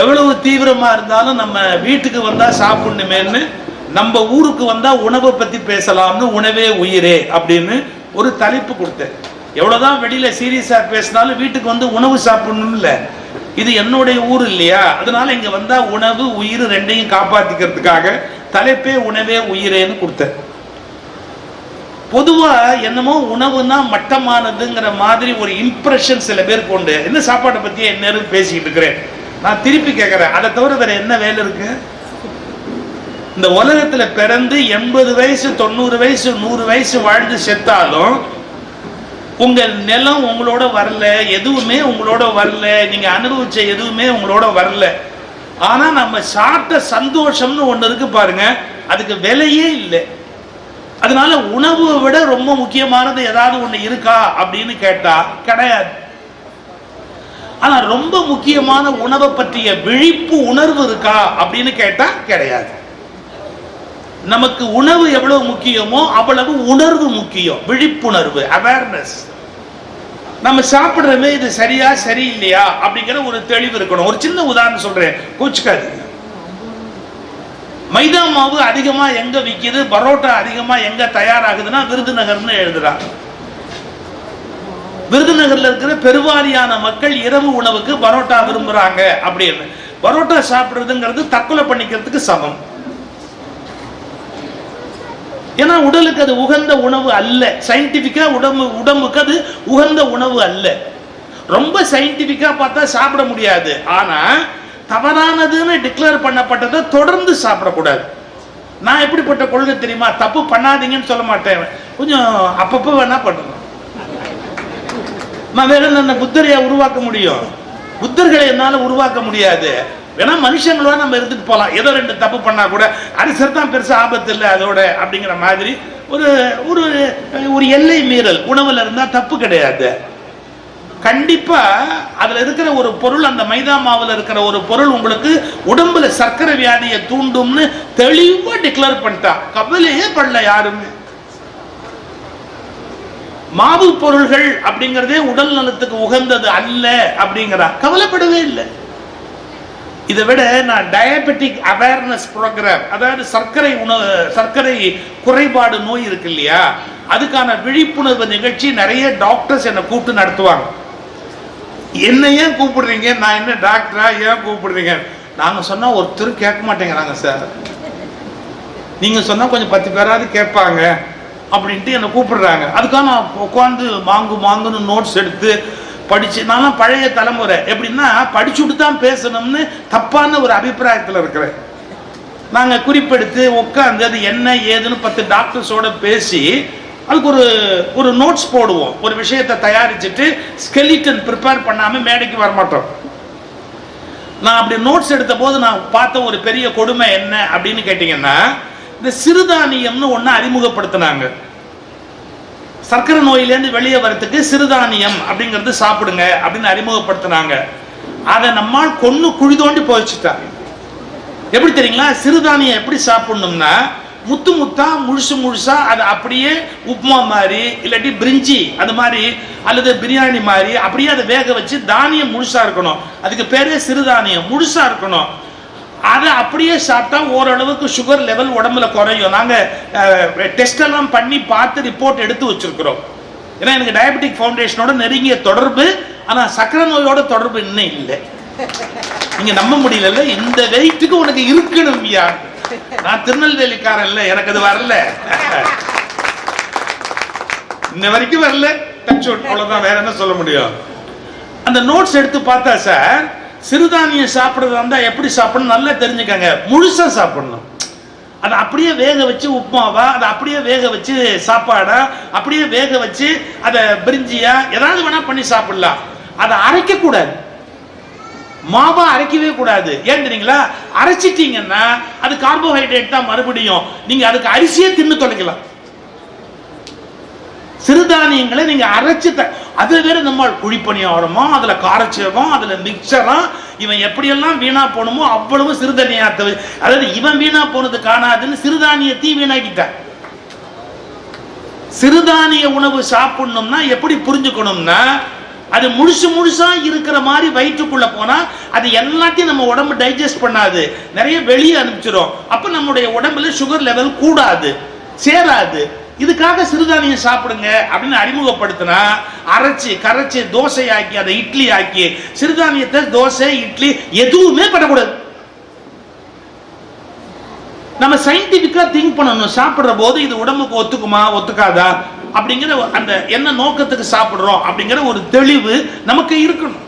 எவ்வளவு தீவிரமா இருந்தாலும் நம்ம வீட்டுக்கு வந்தா சாப்பிடணுமேன்னு நம்ம ஊருக்கு வந்தா உணவை பத்தி பேசலாம்னு உணவே உயிரே அப்படின்னு ஒரு தலைப்பு கொடுத்தேன். எவ்வளவுதான் வெளியில சீரியஸா பேசினாலும் வீட்டுக்கு வந்து உணவு சாப்பிடணும் இல்ல. இது என்னுடைய ஊர் இல்லையா? அதனால இங்க வந்தா உணவு உயிர் ரெண்டையும் காப்பாத்திக்கிறதுக்காக தலைப்பே உணவே உயிரேன்னு கொடுத்தேன். பொதுவா என்னமோ உணவுனா மட்டமானதுங்கிற மாதிரி ஒரு இம்ப்ரெஷன் சில பேர் கொண்டு என்ன சாப்பாட்டை பத்தி என்ன பேசிக்கிட்டு இருக்கிறேன். நான் திருப்பி கேட்குறேன் அதை தவிர வேற என்ன வேலை இருக்கு? இந்த உலகத்தில் பிறந்து எண்பது வயசு தொண்ணூறு வயசு நூறு வயசு வாழ்ந்து செத்தாலும் உங்கள் நிலம் உங்களோட வரல எதுவுமே உங்களோட வரல நீங்கள் அனுபவிச்ச எதுவுமே உங்களோட வரல. ஆனால் நம்ம சாப்பிட்ட சந்தோஷம்னு ஒன்று இருக்கு பாருங்க அதுக்கு விலையே இல்லை. அதனால உணவை விட ரொம்ப முக்கியமானது ஏதாவது ஒன்று இருக்கா அப்படின்னு கேட்டால் கிடையாது. ஆனா ரொம்ப முக்கியமான உணவை பற்றிய விழிப்பு உணர்வு இருக்கா அப்படின்னு கேட்டா கிடையாது. நமக்கு உணவு எவ்வளவு முக்கியமோ அவ்வளவு உணர்வு முக்கியம். விழிப்புணர்வு அவேர்னஸ் நம்ம சாப்பிடுறோமே இது சரியா சரியில்லையா அப்படிங்கிற ஒரு தெளிவு இருக்கணும். ஒரு சின்ன உதாரணம் சொல்றேன். கூச்சுக்காது மைதா மாவு அதிகமா எங்க விக்குது? பரோட்டா அதிகமா எங்க தயாராகுதுன்னா விருதுநகர்னு எழுதுறாங்க. விருதுநகர்ல இருக்கிற பெருவாரியான மக்கள் இரவு உணவுக்கு பரோட்டா விரும்புறாங்க அப்படின்னு. பரோட்டா சாப்பிடுறதுங்கிறது தற்கொலை பண்ணிக்கிறதுக்கு சமம். ஏன்னா உடலுக்கு அது உகந்த உணவு அல்ல. சயின்டிபிக்கா உடம்பு உடம்புக்கு அது உகந்த உணவு அல்ல. ரொம்ப சயின்டிபிக்கா பார்த்தா சாப்பிட முடியாது. ஆனா தவறானதுன்னு டிக்ளேர் பண்ணப்பட்டதை தொடர்ந்து சாப்பிடக்கூடாது. நான் எப்படிப்பட்ட கொள்கை தெரியுமா? தப்பு பண்ணாதீங்கன்னு சொல்ல மாட்டேன். கொஞ்சம் அப்பப்போ வேணா பண்ணணும் நான் வேற என்ன புத்தரையை உருவாக்க முடியும்? புத்தர்களை என்னால உருவாக்க முடியாது. வேணா மனுஷங்களோட நம்ம இருந்துட்டு போகலாம் ஏதோ ரெண்டு தப்பு பண்ணா கூட அரசர் தான் பெருசா ஆபத்து இல்லை அதோட அப்படிங்கிற மாதிரி ஒரு ஒரு ஒரு எல்லை மீறல். உணவுல இருந்தா தப்பு கிடையாது. கண்டிப்பா அதுல இருக்கிற ஒரு பொருள் அந்த மைதா மாவுல இருக்கிற ஒரு பொருள் உங்களுக்கு உடம்புல சர்க்கரை வியாதியை தூண்டும்னு தெளிவா டிக்ளேர் பண்ணிட்டான் கவலையே பண்ணல யாருமே. மாவு பொருள்கள் அப்படிங்கிறதே உடல் நலத்துக்கு உகந்தது அல்ல அப்படிங்கிறா. கவலைப்படவே இல்லை. இதை விட நான் டயபெட்டிக் அவேர்னஸ் ப்ரோக்ராம் அதாவது சர்க்கரை உணவு சர்க்கரை குறைபாடு நோய் இருக்கு இல்லையா? அதுக்கான விழிப்புணர்வு நிகழ்ச்சி நிறைய டாக்டர்ஸ் என்னை கூப்பிட்டு நடத்துவாங்க. என்ன ஏன் கூப்பிடுறீங்க? நான் என்ன டாக்டரா ஏன் கூப்பிடுறீங்க? நாங்க சொன்னா ஒருத்தரும் கேட்க மாட்டேங்கிறாங்க சார் நீங்க சொன்னா கொஞ்சம் பத்து பேராவது கேட்பாங்க. அப்படின்ட்டு என்னை கூப்பிடுறாங்க. அதுக்காக நான் உட்காந்து மாங்கு மாங்குன்னு நோட்ஸ் எடுத்து படிச்சு நான்லாம் பழைய தலைமுறை. எப்படின்னா படிச்சுட்டு தான் பேசணும்னு தப்பான ஒரு அபிப்பிராயத்தில் இருக்கிறேன். நாங்கள் குறிப்பெடுத்து உட்காந்து அது என்ன ஏதுன்னு பத்து டாக்டர்ஸோட பேசி அதுக்கு ஒரு ஒரு நோட்ஸ் போடுவோம். ஒரு விஷயத்தை தயாரிச்சுட்டு ஸ்கெலிட்டன் ப்ரிப்பேர் பண்ணாமல் மேடைக்கு வரமாட்டோம். நான் அப்படி நோட்ஸ் எடுத்த போது நான் பார்த்த ஒரு பெரிய கொடுமை என்ன அப்படின்னு கேட்டிங்கன்னா இந்த சிறுதானியம்னு ஒன்று அறிமுகப்படுத்தினாங்க. சர்க்கரை நோயிலேருந்து வெளியே வரத்துக்கு சிறுதானியம் அப்படிங்கிறது சாப்பிடுங்க அப்படின்னு அறிமுகப்படுத்தினாங்க. அதை நம்மால் கொன்று குழி தோண்டி போயிச்சுட்டா எப்படி தெரியுங்களா? சிறுதானியம் எப்படி சாப்பிடணும்னா முத்து முத்தா முழுசு முழுசா அது அப்படியே உப்புமா மாதிரி இல்லாட்டி பிரிஞ்சி அது மாதிரி அல்லது பிரியாணி மாதிரி அப்படியே அதை வேக வச்சு தானியம் முழுசா இருக்கணும். அதுக்கு பேரே சிறுதானியம் முழுசா இருக்கணும். அதை அப்படியே சாப்பிட்டா ஓரளவுக்கு சுகர் லெவல் உடம்புல குறையும். நாங்கள் டெஸ்ட் எல்லாம் பண்ணி பார்த்து ரிப்போர்ட் எடுத்து வச்சிருக்கிறோம். ஏன்னா எனக்கு டயபெட்டிக் ஃபவுண்டேஷனோட நெருங்கிய தொடர்பு ஆனால் சக்கரை நோயோட தொடர்பு இன்னும் இல்லை. நீங்க நம்ப முடியல இந்த வெயிட்டுக்கு உனக்கு இருக்கணும் ஐயா. நான் திருநெல்வேலிக்காரன் இல்ல எனக்கு அது வரல. இன்ன வரைக்கும் வரல. டச் வேற என்ன சொல்ல முடியும்? அந்த நோட்ஸ் எடுத்து பார்த்தா சார் சிறுதானியம் சாப்பிடுறதா இருந்தால் எப்படி சாப்பிடணும்? நல்லா தெரிஞ்சுக்கங்க. முழுசாக சாப்பிடணும். அதை அப்படியே வேக வச்சு உப்புமாவா அதை அப்படியே வேக வச்சு சாப்பாடா அப்படியே வேக வச்சு அதை பிரிஞ்சியா ஏதாவது வேணால் பண்ணி சாப்பிடலாம். அதை அரைக்கக்கூடாது மாவா அரைக்கவே கூடாது. ஏன் தெரியுங்களா? அரைச்சிட்டீங்கன்னா அது கார்போஹைட்ரேட் தான் மறுபடியும். நீங்க அதுக்கு அரிசியே தின்னு தொலைக்கலாம். சிறுதானியங்களை நீங்க அரைச்சு த அது வேற நம்ம குழிப்பணியாரமோ அதுல காரச்சேவம் அதுல மிக்சரா இவன் எப்படியெல்லாம் வீணா போகணுமோ அவ்வளவு சிறுதானியத்தை அதாவது இவன் வீணா போனது காணாதுன்னு சிறுதானியத்தையும் வீணாக்கிட்டான். சிறுதானிய உணவு சாப்பிடணும்னா எப்படி புரிஞ்சுக்கணும்னா அது முழுசு முழுசா இருக்கிற மாதிரி வயிற்றுக்குள்ள போனா அது எல்லாத்தையும் நம்ம உடம்பு டைஜஸ்ட் பண்ணாது. நிறைய வெளியே அனுப்பிச்சிடும் அப்ப நம்முடைய உடம்புல சுகர் லெவல் கூடாது. சேராது. இதுக்காக சிறுதானியம் சாப்பிடுங்க அப்படின்னு அறிமுகப்படுத்தினா அரைச்சு கரைச்சு தோசை ஆக்கி அதை இட்லி ஆக்கி சிறுதானியத்தை தோசை இட்லி எதுவுமே பண்ணக்கூடாது நம்ம சயின்டிபிக்கா திங்க் பண்ணணும். சாப்பிடுற போது இது உடம்புக்கு ஒத்துக்குமா ஒத்துக்காதா? அப்படிங்கிற அந்த என்ன நோக்கத்துக்கு சாப்பிடுறோம் அப்படிங்கிற ஒரு தெளிவு நமக்கு இருக்கணும்.